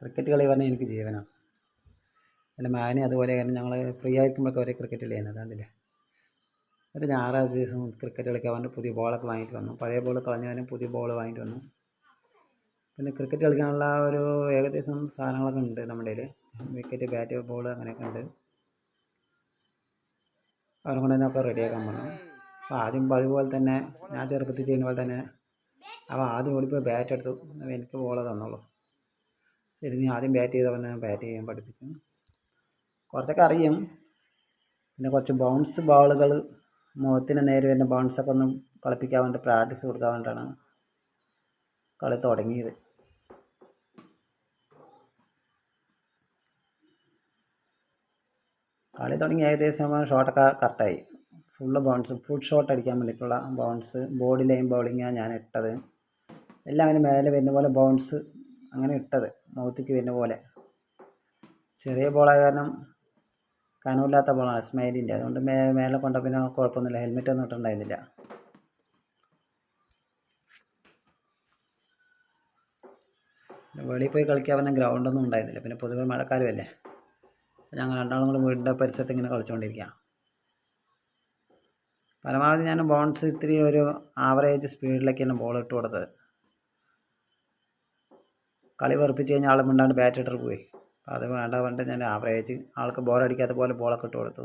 Cricket കളി പറഞ്ഞാൽ എനിക്ക് ജീവനാണ് എന്റെ മാനി അതുപോലെ തന്നെ ഞങ്ങൾ ഫ്രീ ആയിരിക്കുമ്പോഴൊക്കെ ഒരേ ക്രിക്കറ്റ് കളിയാണ് അതാണ്ടില്ലേ? ഒരു ഞായറാഴ്ച ദിവസം ക്രിക്കറ്റ് കളിക്കാൻ വേണ്ടി പുതിയ ബോളൊക്കെ വാങ്ങിയിട്ട് വന്നു. പഴയ ബോൾ കളഞ്ഞതിന് പുതിയ ബോൾ വാങ്ങിയിട്ട് വന്നു. പിന്നെ ക്രിക്കറ്റ് കളിക്കാനുള്ള ഒരു ഏകദേശം സാധനങ്ങളൊക്കെ ഉണ്ട് നമ്മുടെ കയ്യിൽ വിക്കറ്റ് ബാറ്റ് ബോൾ അങ്ങനെയൊക്കെ ഉണ്ട്. അവരെ കൊണ്ട് തന്നെ ഒക്കെ റെഡിയാക്കാൻ പറഞ്ഞു. അപ്പോൾ ആദ്യം അതുപോലെ തന്നെ ഞാൻ ചെറുപ്പത്തിൽ ചെയ്യുന്ന പോലെ തന്നെ അവൻ ആദ്യം ഓടിപ്പോയി ബാറ്റ് എടുത്തു. അപ്പോൾ എനിക്ക് ബോൾ തന്നോളൂ. ശരി നീ ആദ്യം ബാറ്റ് ചെയ്തവനെ ബാറ്റ് ചെയ്യാൻ പഠിപ്പിച്ചു. കുറച്ചൊക്കെ അറിയും. പിന്നെ കുറച്ച് ബൗൺസ് ബോളുകൾ മുഖത്തിന് നേരെ വരുന്ന ബൗൺസൊക്കെ ഒന്ന് കളിപ്പിക്കാൻ വേണ്ടി പ്രാക്ടീസ് കൊടുക്കാൻ വേണ്ടിയിട്ടാണ് കളി തുടങ്ങിയത്. കളി തുടങ്ങി ഏകദേശം ഷോട്ടൊക്കെ കറക്റ്റായി ഫുള്ള് ബൗൺസ് ഫുൾ ഷോട്ട് അടിക്കാൻ വേണ്ടിയിട്ടുള്ള ബൗൺസ് ബോഡി ലൈൻ ബൗളിങ്ങാണ് ഞാൻ ഇട്ടത്. എല്ലാം അതിന് മേലെ വരുന്ന പോലെ ബൗൺസ് അങ്ങനെ ഇട്ടത് മുഖത്തേക്ക് വരുന്ന പോലെ. ചെറിയ ബോളായ കാരണം കനമില്ലാത്ത ബോളാണ് സ്മൈലിന്റെ അതുകൊണ്ട് മേ മേലെ കൊണ്ട പിന്നെ കുഴപ്പമൊന്നുമില്ല. ഹെൽമെറ്റ് ഒന്നും ഇട്ടുണ്ടായിരുന്നില്ല വെളിയിൽ പോയി കളിക്കാൻ പറഞ്ഞാൽ ഗ്രൗണ്ടൊന്നും ഉണ്ടായിരുന്നില്ല. പിന്നെ പൊതുവെ മഴക്കാലമല്ലേ. ഞങ്ങൾ രണ്ടാളും കൂടെ വീടിന്റെ പരിസരത്ത് ഇങ്ങനെ കളിച്ചുകൊണ്ടിരിക്കുക പരമാവധി ഞാൻ ബോൺസ് ഇത്തിരി ഒരു ആവറേജ് സ്പീഡിലൊക്കെയാണ് ബോൾ ഇട്ട് കൊടുത്തത്. കളി വെറുപ്പിച്ച് കഴിഞ്ഞാൽ ആൾ മിണ്ടാണ്ട് ബാറ്റ് ഇട്ടിട്ട് പോയി. അപ്പോൾ അത് വേണ്ട പറഞ്ഞിട്ട് ഞാൻ ആവറേജ് ആൾക്ക് ബോറടിക്കാത്ത പോലെ ബോളൊക്കെ ഇട്ട് കൊടുത്തു.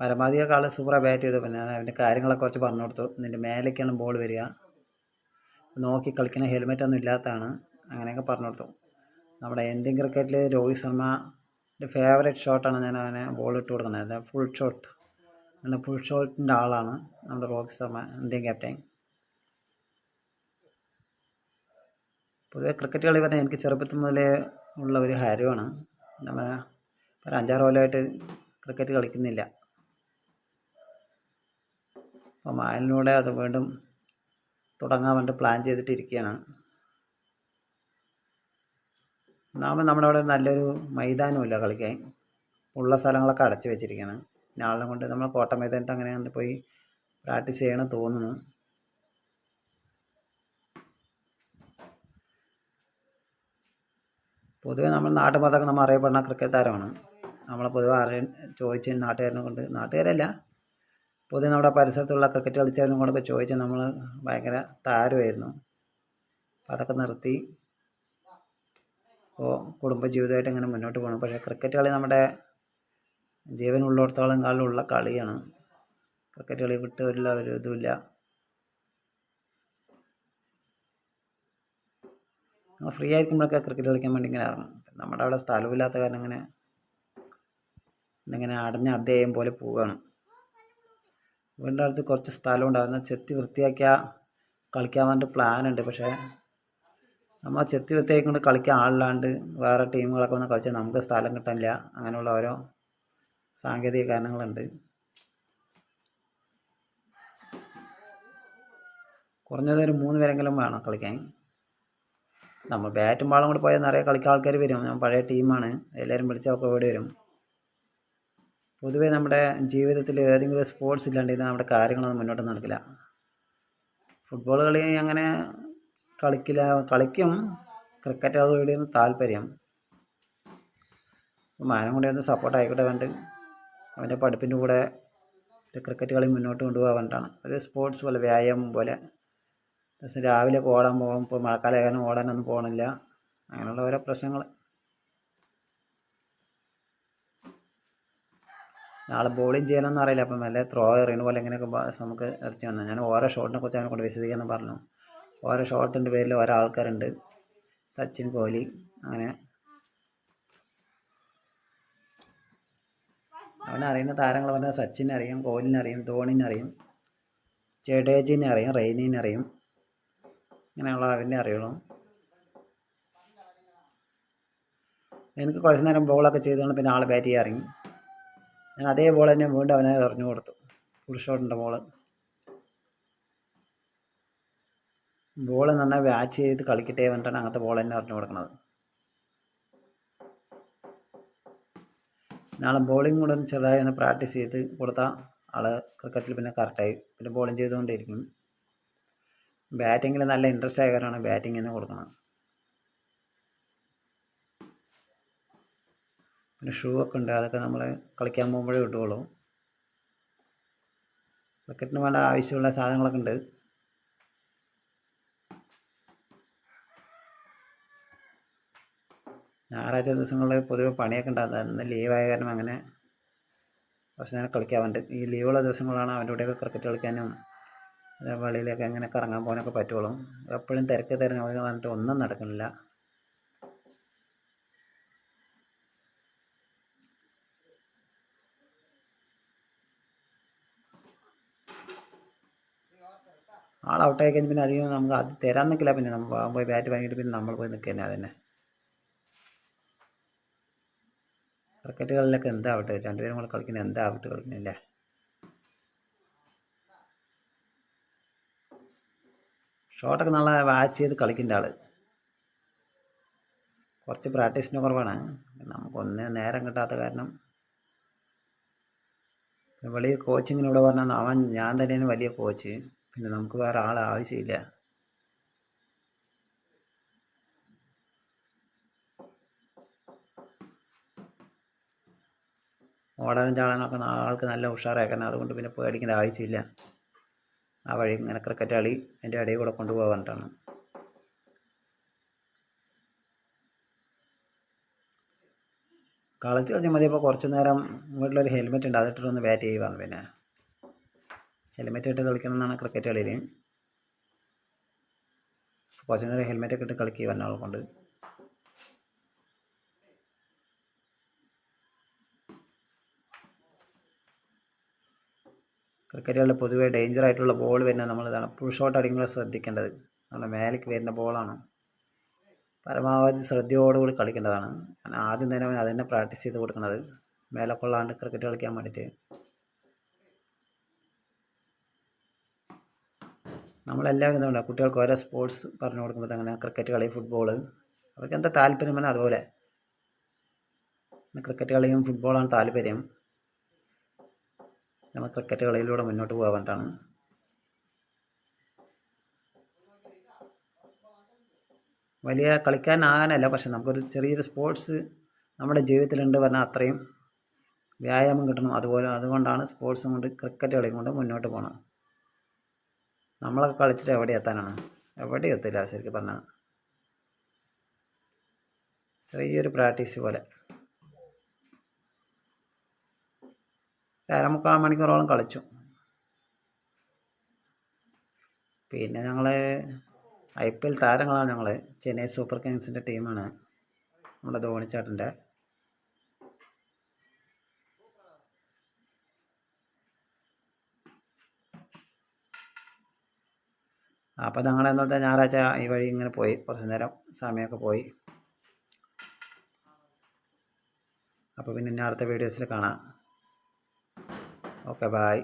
പരമാവധി ആൾ സൂപ്പറാണ് ബാറ്റ് ചെയ്തു. പിന്നെ ഞാൻ അവന്റെ കാര്യങ്ങളൊക്കെ കുറച്ച് പറഞ്ഞു കൊടുത്തു. നിന്റെ മേലേക്കാണ് ബോൾ വരിക. നോക്കി കളിക്കുന്ന ഹെൽമെറ്റ് ഒന്നും ഇല്ലാത്തതാണ്. അങ്ങനെയൊക്കെ പറഞ്ഞു കൊടുത്തു. നമ്മുടെ ഇന്ത്യൻ ക്രിക്കറ്റിൽ രോഹിത് ശർമ്മയുടെ ഫേവറേറ്റ് ഷോട്ടാണ് ഞാൻ അവനെ ബോൾ ഇട്ട് കൊടുക്കുന്നത്. ഫുൾ ഷോട്ട് ഫുൾ ഷോട്ടിന്റെ ആളാണ് നമ്മുടെ രോഹിത് ശർമ്മ ഇന്ത്യൻ ക്യാപ്റ്റൻ പൊതുവെ ക്രിക്കറ്റ് കളി പറഞ്ഞാൽ എനിക്ക് ചെറുപ്പത്തിൽ മുതലേ ഉള്ള ഒരു ഹരമാണ് നമ്മൾ ഒരു അഞ്ചാറ് കൊല്ലമായിട്ട് ക്രിക്കറ്റ് കളിക്കുന്നില്ല. അപ്പോൾ അതിലൂടെ അത് വീണ്ടും തുടങ്ങാൻ വേണ്ടി പ്ലാൻ ചെയ്തിട്ടിരിക്കുകയാണ്. ഒന്നാമത് നമ്മുടെ അവിടെ നല്ലൊരു മൈതാനമില്ല കളിക്കാൻ. ഉള്ള സ്ഥലങ്ങളൊക്കെ അടച്ചു വെച്ചിരിക്കുകയാണ്. പിന്നെ ആളിനെ കൊണ്ട് നമ്മൾ കോട്ട മൈതാനത്ത് അങ്ങനെ പോയി പ്രാക്ടീസ് ചെയ്യണം തോന്നുന്നു. പൊതുവെ നമ്മൾ നാട്ടുമ്പുറത്തൊക്കെ നമ്മൾ അറിയപ്പെടുന്ന ക്രിക്കറ്റ് താരമാണ് നമ്മളെ പൊതുവെ അറിയ ചോദിച്ച് നാട്ടുകാരനെ കൊണ്ട് നാട്ടുകാരല്ല. പൊതുവെ നമ്മുടെ പരിസരത്തുള്ള ക്രിക്കറ്റ് കളിച്ചവരും കൊണ്ടൊക്കെ ചോദിച്ച് നമ്മൾ ഭയങ്കര താരമായിരുന്നു. അതൊക്കെ നിർത്തി. ഇപ്പോൾ കുടുംബജീവിതമായിട്ട് ഇങ്ങനെ മുന്നോട്ട് പോകണം. പക്ഷേ ക്രിക്കറ്റ് കളി നമ്മുടെ ജീവനുള്ളിടത്തോളം കാലമുള്ള കളിയാണ്. ക്രിക്കറ്റ് കളി വിട്ട് ഒരു ഒരു ഇതുമില്ല നമ്മൾ ഫ്രീ ആയിരിക്കുമ്പോഴൊക്കെ ക്രിക്കറ്റ് കളിക്കാൻ വേണ്ടി ഇങ്ങനെ ഇറങ്ങും. നമ്മുടെ അവിടെ സ്ഥലമില്ലാത്ത കാരണം ഇങ്ങനെ ഇങ്ങനെ അടഞ്ഞ അധ്യായം പോലെ പോവുകയാണ്. വീടിന്റെ അടുത്ത് കുറച്ച് സ്ഥലം ഉണ്ടാകുന്ന ചെത്തി വൃത്തിയാക്കിയാൽ കളിക്കാൻ വേണ്ടി പ്ലാനുണ്ട് പക്ഷേ നമ്മൾ ചെത്തി വൃത്തിയാക്കിക്കൊണ്ട് കളിക്കാൻ ആളില്ലാണ്ട് വേറെ ടീമുകളൊക്കെ വന്ന് കളിച്ചാൽ നമുക്ക് സ്ഥലം കിട്ടാനില്ല. അങ്ങനെയുള്ള ഓരോ സാങ്കേതിക കാരണങ്ങളുണ്ട്. കുറഞ്ഞത് ഒരു മൂന്ന് പേരെങ്കിലും വേണം കളിക്കാൻ. നമ്മൾ ബാറ്റും ബാളും കൂടി പോയാൽ നിറയെ കളിക്കാൻ ആൾക്കാർ വരും. ഞാൻ പഴയ ടീമാണ് എല്ലാവരും വിളിച്ചൊക്കെ ഓടി വരും. പൊതുവേ നമ്മുടെ ജീവിതത്തിൽ ഏതെങ്കിലും സ്പോർട്സ് ഇല്ലാണ്ട് നമ്മുടെ കാര്യങ്ങളൊന്നും മുന്നോട്ട് നടക്കില്ല. ഫുട്ബോൾ കളി അങ്ങനെ കളിക്കില്ല. കളിക്കും. ക്രിക്കറ്റ് കളിയോടാണ് താല്പര്യം. മാനം കൂടി ഒന്ന് സപ്പോർട്ട് ആയിക്കോട്ടെ വേണ്ട അവന്റെ പഠിപ്പിന്റെ കൂടെ ക്രിക്കറ്റ് കളി മുന്നോട്ട് കൊണ്ടുപോകാൻ വേണ്ടിയിട്ടാണ് ഒരു സ്പോർട്സ് പോലെ വ്യായാമം പോലെ ദിവസം രാവിലെ ഓടാൻ പോകും. ഇപ്പോൾ മഴക്കാലം ഓടാനൊന്നും പോകണില്ല അങ്ങനെയുള്ള ഓരോ പ്രശ്നങ്ങൾ നാളെ ബോളിങ് ചെയ്യാനൊന്നും അറിയില്ല. അപ്പം നല്ല ത്രോ എറിയുന്ന പോലെ എങ്ങനെയൊക്കെ നമുക്ക് ഇറച്ചി വന്നു. ഞാൻ ഓരോ ഷോട്ടിനെ കുറിച്ച് അവനെ കൊണ്ട് വിശദീകരണം പറഞ്ഞു. ഓരോ ഷോട്ടിന്റെ പേരിൽ ഓരോ ആൾക്കാരുണ്ട്. സച്ചിൻ കോഹ്ലി അങ്ങനെ. അവനറിയുന്ന താരങ്ങൾ പറഞ്ഞാൽ സച്ചിനെ അറിയാം കോഹ്ലിനെ അറിയാം ധോണിനെ അറിയാം ജഡേജിനെ അറിയാം റെയ്നീനെ അറിയാം. ഇങ്ങനെയുള്ള അവനെ അറിയണം എനിക്ക് കുറച്ച് നേരം ബോളൊക്കെ ചെയ്തുകൊണ്ട് പിന്നെ ആൾ ബാറ്റ് ചെയ്യാൻ ഇറങ്ങി. ഞാൻ അതേ ബോൾ തന്നെ വീണ്ടും അവനെ എറിഞ്ഞു കൊടുത്തു. ഫുൾ ഷോട്ടിന്റെ ബോൾ ബോൾ നന്നായി ബാച്ച് ചെയ്ത് കളിക്കട്ടെ വേണ്ടാണ് അങ്ങനത്തെ ബോൾ തന്നെ എറിഞ്ഞു കൊടുക്കുന്നത് ഞാൻ ബോളിംഗ് കൂടെ ചെറുതായി ഒന്ന് പ്രാക്ടീസ് ചെയ്ത് കൊടുത്താൽ ആൾ ക്രിക്കറ്റിൽ പിന്നെ കറക്റ്റായി പിന്നെ ബോളിംഗ് ചെയ്തുകൊണ്ടിരിക്കും ബാറ്റിങ്ങിൽ നല്ല ഇൻട്രസ്റ്റ് ആയവരാണ് ബാറ്റിങ്ങിന് കൊടുക്കുന്നത്. പിന്നെ ഷൂ ഒക്കെ ഉണ്ട് അതൊക്കെ നമ്മൾ കളിക്കാൻ പോകുമ്പോഴേ കിട്ടുകയുള്ളൂ. ക്രിക്കറ്റിന് വേണ്ട ആവശ്യമുള്ള സാധനങ്ങളൊക്കെ ഉണ്ട്. ഞായറാഴ്ച ദിവസങ്ങളിൽ പൊതുവെ പണിയൊക്കെ ഉണ്ടാകുന്നത്. ഇന്ന് ലീവായ കാരണം അങ്ങനെ കുറച്ച് നേരം കളിക്കാൻ വേണ്ടി ഈ ലീവുള്ള ദിവസങ്ങളാണ് അവന്റെ കൂടെയൊക്കെ ക്രിക്കറ്റ് കളിക്കാനും വെളിയിലൊക്കെ അങ്ങനെ കറങ്ങാൻ പോകാനൊക്കെ പറ്റുള്ളൂ. എപ്പോഴും തിരക്ക് തിരഞ്ഞ് പറഞ്ഞിട്ട് ഒന്നും നടക്കുന്നില്ല. ആൾ ഔട്ടായി കഴിഞ്ഞ് പിന്നെ അധികം നമുക്ക് അത് തരാൻ നിൽക്കില്ല പിന്നെ നമ്മൾ പോയി ബാറ്റ് വാങ്ങിയിട്ട് പിന്നെ നമ്മൾ പോയി നിൽക്കുക തന്നെ അതന്നെ. കളിലൊക്കെ എന്താവട്ടെ രണ്ടുപേരും കൂടെ കളിക്കുന്നത് എന്താവട്ടെ കളിക്കുന്നില്ലേ ഷോട്ടൊക്കെ നല്ല വാച്ച് ചെയ്ത് കളിക്കേണ്ട ആൾ കുറച്ച് പ്രാക്ടീസിന് കുറവാണ്. നമുക്കൊന്ന് നേരം കിട്ടാത്ത കാരണം. വലിയ കോച്ചിങ്ങിന് ഇവിടെ പറഞ്ഞാൽ അവൻ ഞാൻ തന്നെയാണ് വലിയ കോച്ച് പിന്നെ നമുക്ക് വേറെ ആൾ ആവശ്യമില്ല. ഓടാനും ചാടാനൊക്കെ ആൾക്ക് നല്ല ഉഷാറാക്കണം അതുകൊണ്ട് പിന്നെ പേടിക്കേണ്ട ആവശ്യമില്ല. ആ വഴി ഇങ്ങനെ ക്രിക്കറ്റ് കളി അതിന്റെ ഇടയിൽ കൂടെ കൊണ്ടുപോകാറുണ്ടാണ് കളിച്ച് കളിച്ച് മതിയപ്പോൾ കുറച്ച് നേരം വീട്ടിലൊരു ഹെൽമെറ്റ് ഉണ്ട് അതിട്ടിട്ടൊന്ന് ബാറ്റ് പറഞ്ഞു പിന്നെ. ഹെൽമെറ്റ് ഇട്ട് കളിക്കണം എന്നാണ് ക്രിക്കറ്റ് കളിയിൽ. കുറച്ച് നേരം ഹെൽമെറ്റ് ഒക്കെ ഇട്ട് കളിക്കുക പറഞ്ഞ കൊണ്ട്. ക്രിക്കറ്റ് പൊതുവെ ഡേഞ്ചർ ആയിട്ടുള്ള ബോൾ വരുന്നത് നമ്മൾ ഇതാണ്. പുൾ ഷോട്ട് അടിക്കുമ്പോൾ ശ്രദ്ധിക്കേണ്ടത്. നമ്മുടെ മേലേക്ക് വരുന്ന ബോളാണ് പരമാവധി ശ്രദ്ധയോടുകൂടി കളിക്കേണ്ടതാണ്. ഞാൻ ആദ്യം തന്നെ അവൻ അതന്നെ പ്രാക്ടീസ് ചെയ്ത് കൊടുക്കുന്നത് മേലെ കൊള്ളാണ്ട് ക്രിക്കറ്റ് കളിക്കാൻ വേണ്ടിയിട്ട്. നമ്മളെല്ലാവരും എന്താ പറയുക കുട്ടികൾക്ക് ഓരോ സ്പോർട്സ് പറഞ്ഞു കൊടുക്കുമ്പോൾ അങ്ങനെ ക്രിക്കറ്റ് കളി ഫുട്ബോൾ അവർക്ക് എന്താ താല്പര്യം വേണം അതുപോലെ. ക്രിക്കറ്റ് കളിയും ഫുട്ബോളാണ് താല്പര്യം. നമ്മൾ ക്രിക്കറ്റ് കളിയിലൂടെ മുന്നോട്ട് പോകാൻ വേണ്ടിയിട്ടാണ്. വലിയ കളിക്കാനാകാനല്ല പക്ഷെ നമുക്കൊരു ചെറിയൊരു സ്പോർട്സ് നമ്മുടെ ജീവിതത്തിലുണ്ട് പറഞ്ഞാൽ അത്രയും വ്യായാമം കിട്ടണം. അതുപോലെ അതുകൊണ്ടാണ് സ്പോർട്സും കൊണ്ട് ക്രിക്കറ്റ് കളിയും കൊണ്ട് മുന്നോട്ട് പോകണം നമ്മളൊക്കെ കളിച്ചിട്ട് എവിടെ എത്താനാണ്? എവിടെ എത്തില്ല ശരിക്കും പറഞ്ഞാൽ. ചെറിയൊരു പ്രാക്ടീസ് പോലെ. അരമുക്കാൽ മണിക്കൂറോളം കളിച്ചു. പിന്നെ ഞങ്ങൾ ഐ പി എൽ താരങ്ങളാണ് ഞങ്ങൾ ചെന്നൈ സൂപ്പർ കിങ്സിന്റെ ടീമാണ് നമ്മുടെ ധോണിച്ചേട്ടന്റെ അപ്പോൾ ഞങ്ങൾ എന്നിട്ട് ഞായറാഴ്ച ഈ വഴി ഇങ്ങനെ പോയി. കുറച്ച് നേരം സമയമൊക്കെ പോയി. അപ്പോൾ പിന്നെ അടുത്ത വീഡിയോസിൽ കാണാം. Okay bye